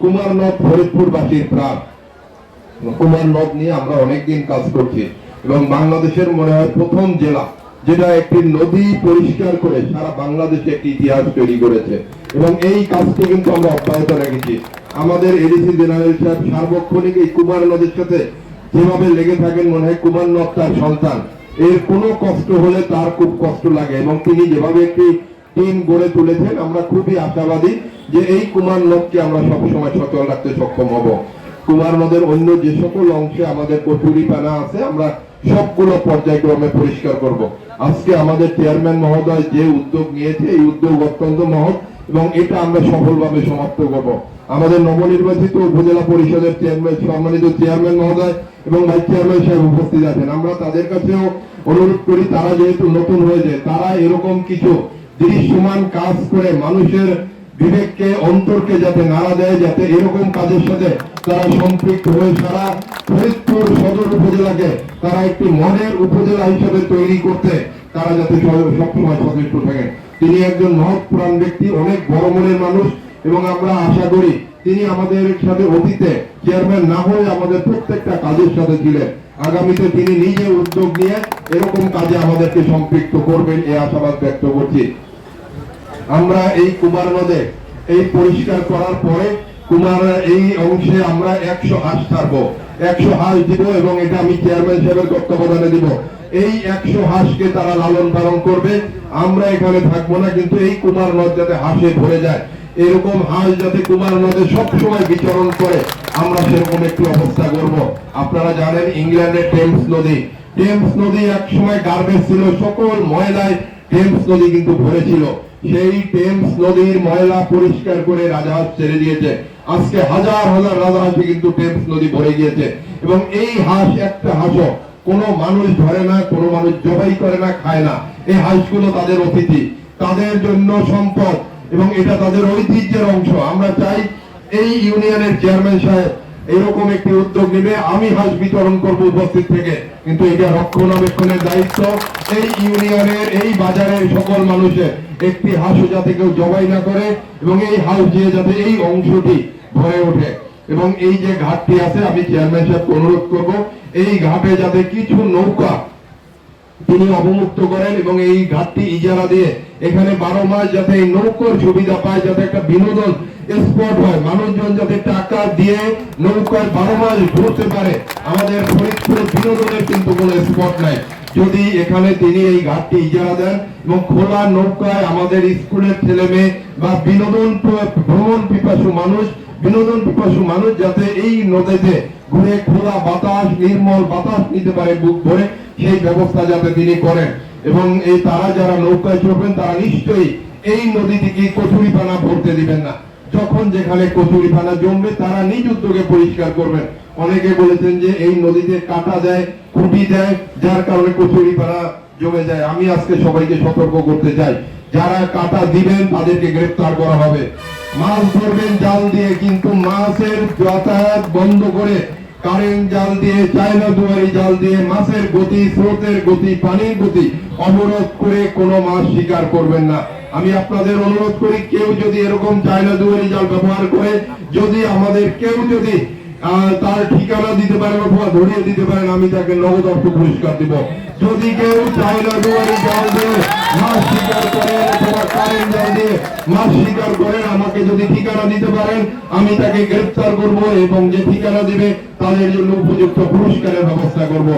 কুমার নদ ফরিদপুরবাসীর প্রাণ। কুমার নদ নিয়ে আমরা অনেকদিন কাজ করছি। এবং বাংলাদেশের মনে হয় প্রথম জেলা, যেটা একটি নদী পরিষ্কার করে সারা বাংলাদেশে একটি ইতিহাস তৈরি করেছে। এবং এই কাজটি কিন্তু আমরা অব্যাহত রেখেছি। আমাদের এডিসি জেনারেল সাহেব সার্বক্ষণিক এই কুমার নদীর সাথে যেভাবে লেগে থাকেন, মনে হয় কুমার নদ তার সন্তান। এর কোনো কষ্ট হলে তার খুব কষ্ট লাগে। এবং তিনি যেভাবে একটি টিম গড়ে তুলেছেন, আমরা খুবই আশাবাদী যে এই কুমার নদকে আমরা সবসময় সচল রাখতে সক্ষম হব। কুমার নদের অন্য যে সকল অংশে আমাদের কচুরি পানা আছে, আমরা সবগুলো পর্যায়ক্রমে পরিষ্কার করব। আজকে আমাদের চেয়ারম্যান মহোদয় যে উদ্যোগ নিয়েছে, এই উদ্যোগ অত্যন্ত মহৎ এবং এটা আমরা সফলভাবে সমাপ্ত করব। আমাদের নবনির্বাচিত উপজেলা পরিষদের চেয়ারম্যান, সম্মানিত চেয়ারম্যান মহোদয় এবং ভাইস চেয়ারম্যান সাহেব উপস্থিত আছেন। আমরা তাদের কাছেও অনুরোধ করি, তারা যেহেতু নতুন হয়েছে, তারা এরকম কিছু দৃশ্যমান কাজ করে মানুষের বিবেককে, অন্তরকে যাতে নাড়া দেয়, যাতে এরকম কাজের সাথে তারা সম্পৃক্ত হয়ে সারা ফরিদপুর সদর উপজেলাকে তারা একটি মনের উপজেলা হিসেবে তৈরি করতে তারা যাতে সবসময় সচেষ্ট থাকেন তিনি একজন মহৎ প্রাণ ব্যক্তি, অনেক বড় মনের মানুষ এবং আমরা আশা করি তিনি আমাদের সাথে অতীতে চেয়ারম্যান না হয়ে আমাদের প্রত্যেকটা কাজের সাথে ছিলেন। আগামীতে তিনি নিজে উদ্যোগ নিয়ে এরকম কাজে আমাদেরকে সম্পৃক্ত করবেন এই আশাবাদ ব্যক্ত করছি। আমরা এই কুমার নদে এই পরিষ্কার করার পরে কুমার এই অংশে আমরা একশো হাঁস ছাড়বো। একশো হাঁস দিব এবং এটা আমি চেয়ারম্যান সাহেবের তত্ত্বাবধানে দিব। এই একশো হাঁসকে তারা লালন পালন করবে। আমরা এখানে থাকব না, কিন্তু এই কুমার নদ যাতে হাঁসে ভরে যায় এরকম হাঁস যাতে কুমার নদে সবসময় বিচরণ করে, আমরা সেরকম একটি অবস্থা করব। আপনারা জানেন ইংল্যান্ডের টেমস নদী। টেমস নদী এক সময় গার্বেজ ছিল, সকল ময়লায় টেমস নদী কিন্তু ভরেছিল। সেই টেমস নদীর ময়লা পরিষ্কার করে রাজাহাঁস ছেড়ে দিয়েছে। আজকে হাজার হাজার রাজাহাঁসে কিন্তু টেমস নদী ভরে গিয়েছে। এবং এই হাঁস একটা হাঁসও, কোনো মানুষ ধরে না, কোনো মানুষ জবাই করে না, খায় না। এই হাঁসগুলো তাদের অতিথি। তাদের জন্য সম্পদ। এবং এটা তাদের ঐতিহ্যের অংশ। আমরা চাই এই ইউনিয়নের চেয়ারম্যান সাহেব এরকম একটি উদ্যোগ নিবে। আমি হাঁস বিতরণ করব উপস্থিত থেকে, কিন্তু এটা রক্ষণাবেক্ষণের দায়িত্ব। এই ইউনিয়নের, এই বাজারের সকল মানুষের একটি হাঁসও যাতে কেউ জবাই না করে এবং এই হাঁস দিয়ে যাতে এই অংশটি ভরে ওঠে। এবং এই যে ঘাটটি আছে, আমি চেয়ারম্যান সাহেবকে অনুরোধ করব, এই ঘাটে যাতে কিছু নৌকা তিনি অবমুক্ত করেন এবং এই ঘাটটি ইজারা দিয়ে এখানে বারো মাস যাতে এই নৌকোর সুবিধা পায়, যাতে একটা বিনোদন স্পট হয়, মানুষজন যাতে টাকা দিয়ে নৌকায় বারো মাস ঘুরতে পারে, আমাদের ফরিদপুরে বিনোদনের কিন্তু কোনো স্পট নাই। যদি এখানে তিনি এই ঘাটটি ইজারা দেন এবং খোলা নৌকায় আমাদের স্কুলের ছেলে মেয়ে বা বিনোদন ভ্রমণ পিপাসু মানুষ, বিনোদন পিপাসু মানুষ যাতে এই নদীতে ঘুরে খোলা বাতাস, নির্মল বাতাস নিতে পারে, বুক ভরে সেই ব্যবস্থা যাতে তিনি করেন। এবং এই তারা যারা নৌকায় চড়বেন, তারা নিশ্চয়ই এই নদী থেকে কচুরি পানা ভরতে দিবেন না। যখন যেখানে কচুরি পানা জমবে, তারা নিজ উদ্যোগে পরিষ্কার করবেন। অনেকে বলেছেন যে এই নদীতে কাটা দেয়, খুঁটি দেয়, যার কারণে কচুরি পানা জমে যায়। আমি আজকে সবাইকে সতর্ক করতে চাই। যারা কাটা দিবেন, তাদেরকে গ্রেফতার করা হবে। মাছ ধরবেন জাল দিয়ে, কিন্তু মাছের যাতায়াত বন্ধ করে কারেন্ট জাল দিয়ে চায়না দুয়ারি জাল দিয়ে, মাছের গতি, স্রোতের গতি, পানির গতি অবরোধ করে কোনো মাছ শিকার করবেন না। আমি আপনাদের অনুরোধ করি, কেউ যদি এরকম চাইনা দুয়ারি জাল ব্যবহার করে, যদি আমাদের কেউ যদি তার ঠিকানা দিতে পারেন অথবা ধরিয়ে দিতে পারেন আমি তাকে নগদ অর্থ পুরস্কার দিব। যদি কেউ চায়না দুয়ারি জাল শিকার করেন অথবা কারেন্ট জাল দিয়ে মাছ স্বীকার করেন আমাকে যদি ঠিকানা দিতে পারেন, আমি তাকে গ্রেফতার করব এবং যে ঠিকানা দিবে, তাদের জন্য উপযুক্ত পুরস্কারের ব্যবস্থা করব।